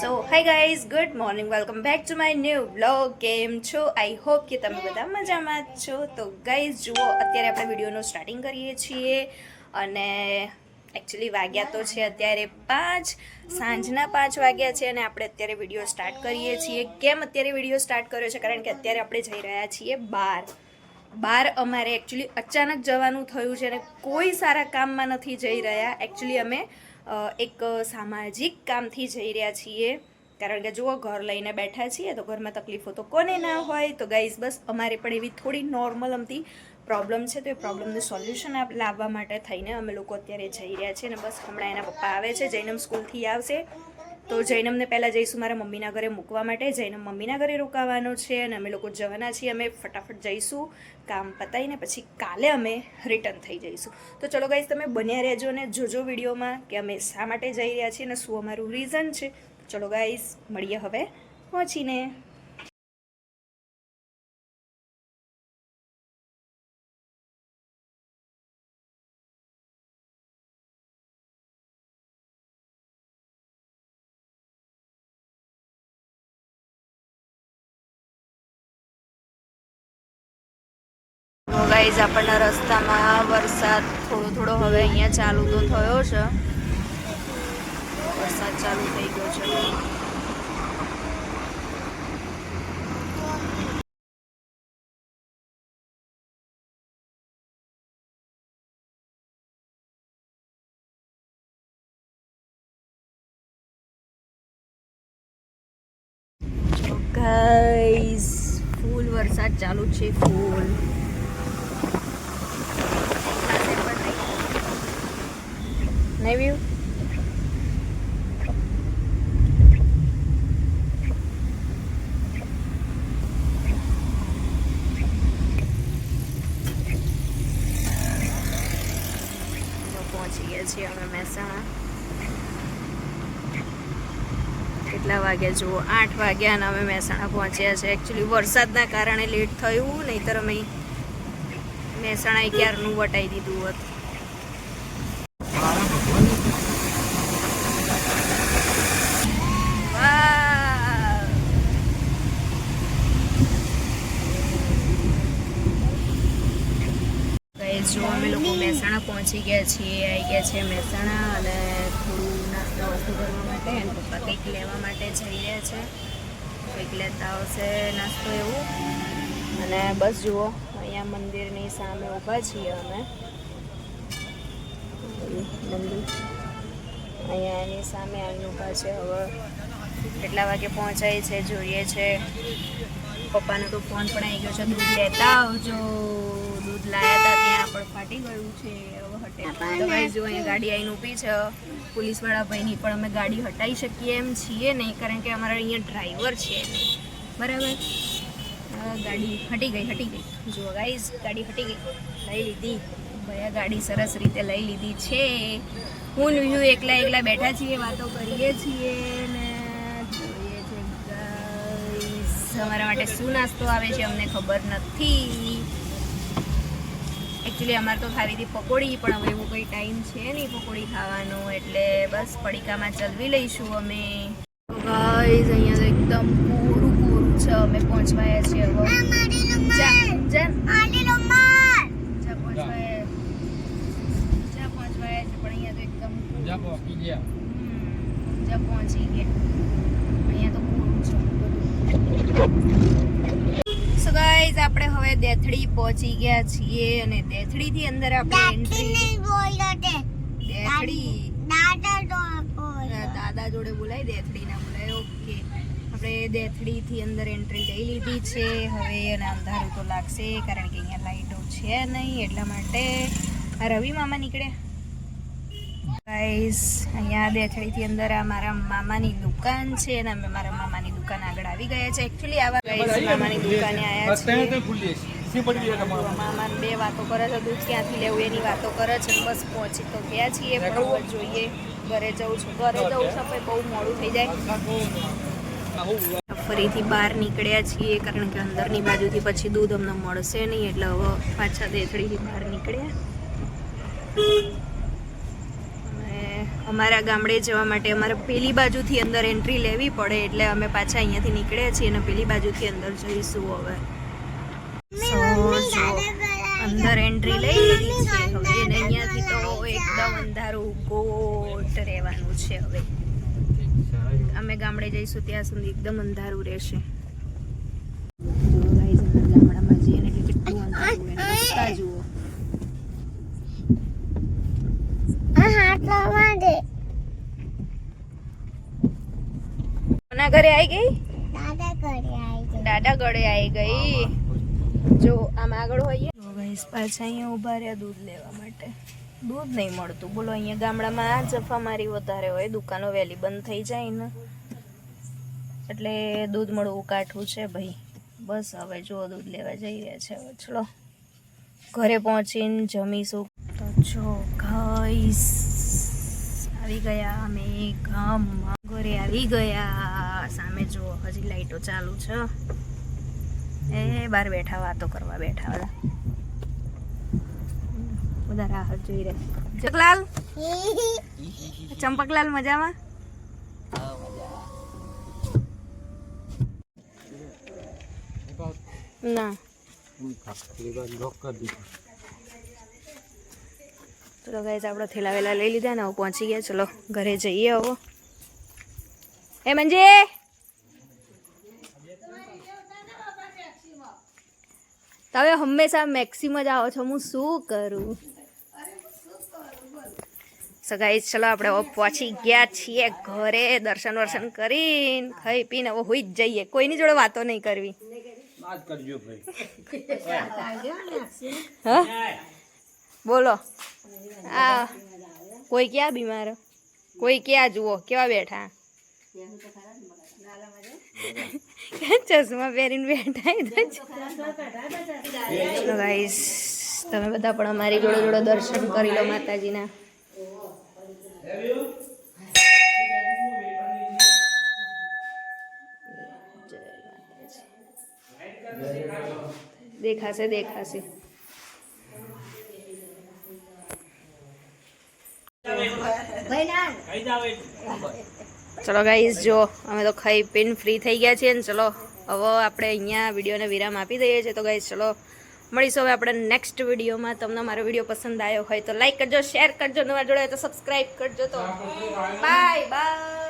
So hi guys good morning welcome back to my new blog કેમ છો? I hope કે તમે બધા મજામાં જ છો. તો ગાઈઝ જુઓ, અત્યારે આપણે વિડીયોનું સ્ટાર્ટિંગ કરીએ છીએ. અને એકચ્યુઅલી વાગ્યા તો છે અત્યારે પાંચ, સાંજના પાંચ વાગ્યા છે અને આપણે અત્યારે વીડિયો સ્ટાર્ટ કરીએ છીએ. કેમ અત્યારે વીડિયો સ્ટાર્ટ કર્યો છે? કારણ કે અત્યારે આપણે જઈ રહ્યા છીએ બહાર બહાર અમારે એકચ્યુઅલી અચાનક જવાનું થયું છે અને કોઈ સારા કામમાં નથી જઈ રહ્યા. એકચ્યુઅલી અમે એક સામાજિક કામથી જઈ રહ્યા છીએ. કારણ કે જુઓ, ઘર લઈને બેઠા છીએ તો ઘરમાં તકલીફો તો કોને ના હોય. તો ગાઈઝ બસ અમારે પણ એવી થોડી નોર્મલ અમથી પ્રોબ્લેમ છે. તો એ પ્રોબ્લેમનું સોલ્યુશન લાવવા માટે થઈને અમે લોકો અત્યારે જઈ રહ્યા છીએ અને બસ હમણાં એના પપ્પા આવે છે જૈનમ સ્કૂલથી આવશે. તો જૈનમને પહેલાં જઈશું મારા મમ્મીના ઘરે મૂકવા માટે. જૈનમ મમ્મીના ઘરે રોકાવાનો છે અને અમે લોકો જવાના છીએ. અમે ફટાફટ જઈશું, કામ પતાવીને પછી કાલે અમે રિટર્ન થઈ જઈશું. તો ચલો ગાઈઝ તમે બન્યા રહેજો અને જોજો વિડીયોમાં કે અમે શા માટે જઈ રહ્યા છીએ અને શું અમારું રીઝન છે. ચલો ગાઈઝ મળીએ હવે. પહોંચીને. ગાઈઝ આપણના રસ્તામાં વરસાદ થોડો થોડો હવે અહીંયા ચાલુ તો થયો છે. વરસાદ ચાલુ થઈ ગયો છે. ગાઈઝ ફૂલ વરસાદ ચાલુ છે ફૂલ નહીં વ્યૂ પહોંચી ગયા છીએ અમે મહેસાણા કેટલા વાગ્યા જુઓ? આઠ વાગ્યા અને અમે મહેસાણા પહોંચ્યા છે. એકચ્યુઅલી વરસાદના કારણે લેટ થયું, નહીતર અમે મહેસાણા ક્યારનું વટાઈ દીધું હોત વાહ! Guys, જો અમે લોકો મહેસાણા પહોંચી ગયા છીએ આવી ગયા છે મહેસાણા અને થોડું નાસ્તો વસ્તુ કરવા માટે અને પપ્પા કંઈક લેવા માટે જઈ રહ્યા છે. કંઈક લેતા આવશે નાસ્તો એવું. અને બસ જુઓ, અહીંયા મંદિરની સામે ઊભા છીએ અમે. મંદિર. અહીંયા એની સામે આવીને ઊભા છે. હવે કેટલા વાગે પહોંચાય છે જોઈએ છે. પપ્પાનો તો ફોન પણ આવી ગયો છે. દૂધ લેતા આવજો. દૂધ લાયા હતા પણ ફાટી ગયું છે હટે. જો અહીંયા ગાડી આવીને ઊભી છે. પોલીસવાળા ભાઈની પણ અમે ગાડી હટાવી શકીએ એમ છીએ નહીં કારણ કે અમારા અહીંયા ડ્રાઈવર છે બરાબર? ગાડી હટી ગઈ હટી ગઈ. ગાઈઝ ગાડી હટી ગઈ. લઈ લીધી. ભયા ગાડી સરસ રીતે લઈ લીધી છે. હું ને એકલા એકલા બેઠા છીએ વાતો કરીએ છીએ ને જોઈએ છે અમારા માટે શું નાસ્તો આવે છે અમને ખબર નથી. એકચ્યુઅલી અમારે તો ખાવી હતી પકોડી પણ હવે એવો કોઈ ટાઈમ છે નહીં પકોડી ખાવાનો એટલે બસ પડીકામાં ચલવી લઈશું અમે. ગાઈઝ અહીંયા તો એકદમ પૂરું પૂરું છે. અમે પહોંચવાયા છીએ હવે. પહોંચી ગયા. અહીંયા તો પૂરું છે બધું. આપણે હવે દેથડી પહોંચી ગયા છીએ અને દેથડી થી અંદર આપણે એન્ટ્રી દેથડી દાદા જોડે બોલાય. દેથડી ના બોલાય. ઓકે આપણે દેથડી થી અંદર એન્ટ્રી લઈ લીધી છે. હવે અને અંધારું તો લાગશે કારણ કે અહીંયા લાઈટો છે નહીં એટલા માટે રવિ મામા નીકળ્યા. ગાઈસ અહીંયા દેથડી થી અંદર આ મારા મામાની દુકાન છે અને અમે મારા મામાની દુકાન આગળ આવી ગયા છે. એકચ્યુઅલી આવા ગાઈસ મામાની દુકાને આવ્યા છે મામાને? બે વાતો કરે છે દૂધ ક્યાંથી લેવું એની વાતો કરે છે બસ પહોંચી તો ગયા છીએ. પણ જોઈએ ઘરે જવું છું. ઘરે જવું છે પણ બહુ મોડું થઈ જાય. ફરીથી બહાર નીકળ્યા છીએ કારણ કે અંદરની બાજુથી પછી દૂધ અમને મળશે નહીં એટલે હવે પાછા દેથડીથી બહાર નીકળ્યા. અમારા ગામડે જવા માટે અમારે પેલી બાજુથી અંદર એન્ટ્રી લેવી પડે એટલે અમે પાછા અહીંયાથી નીકળ્યા છીએ અને પેલી બાજુથી અંદર જઈશું હવે. અંદર એન્ટ્રી લઈ લીધી છે હવે અને અહીંયાથી તો એકદમ અંધારું ગોટ રહેવાનું છે હવે. અમે ગામડે જઈશું ત્યાં સુધી એકદમ અંધારું રહેશે જો guys, અંદર ગામડામાં જઈએ ને એટલે કેટલું અંધારું હોય અને રસ્તા જુઓ કોના ઘરે આવી ગઈ? દાદા ગળે આવી ગઈ. જો આમ આગળ હોઈએ. તો પાછા અહીંયા ઊભા રહ્યા દૂધ લેવા માટે. દૂધ નહીં મળતું. બોલો અહીંયા ગામડામાં આ જફામારી વધારે હોય. દુકાનો વહેલી બંધ થઈ જાય ને. એટલે દૂધ મળવું કાઠું છે ભાઈ. બસ હવે જો દૂધ લેવા જઈ રહ્યા છે હવે. ચલો ઘરે પહોંચીને જમીશું. તો જો ગાઈસ આવી ગયા અમે ગામમાં. ઘરે આવી ગયા. સામે જુઓ, હજી લાઈટો ચાલુ છે. એ બહાર બેઠા, વાતો કરવા બેઠા બધા. બધા રાહત જોઈ રહ્યા ચકલાલ ચંપકલાલ? મજામાં? ચલો ગાઈઝ આપણે થેલા વેલા લઈ લીધા ને હું પહોંચી ગયા. ચલો, ઘરે જઈએ હવે. એ મંજે! તમે હંમેશા મેક્સિમ જ આવો છો. હું શું કરું? સગાઈ ચલો આપણે પહોંચી ગયા છીએ ઘરે. દર્શન વર્શન કરીને ખાઈ પીને હવે હોઈ જ જઈએ. કોઈની જોડે વાતો નહીં કરવી. હા? બોલો. આ કોઈ ક્યાં બીમાર? કોઈ ક્યાં જુઓ? કેવા બેઠા? ચશ્મા પહેરીને બેઠા ચલો ગાઈસ તમે બધા પણ અમારી જોડે જોડે દર્શન કરી લો માતાજીના. દેખાશે દેખાશે. ચલો ગાઈઝ જો અમે તો ખાઈ પીન ફ્રી થઈ ગયા છીએ ને ચલો હવે આપણે અહીંયા વિડીયોને વિરામ આપી દઈએ છીએ. તો ગાઈઝ ચલો મળીશું હવે આપણે નેક્સ્ટ વિડીયોમાં. તમને મારો વીડિયો પસંદ આવ્યો હોય તો લાઈક કરજો શેર કરજો, નવા જોડે તો સબસ્ક્રાઈબ કરજો તો. Bye bye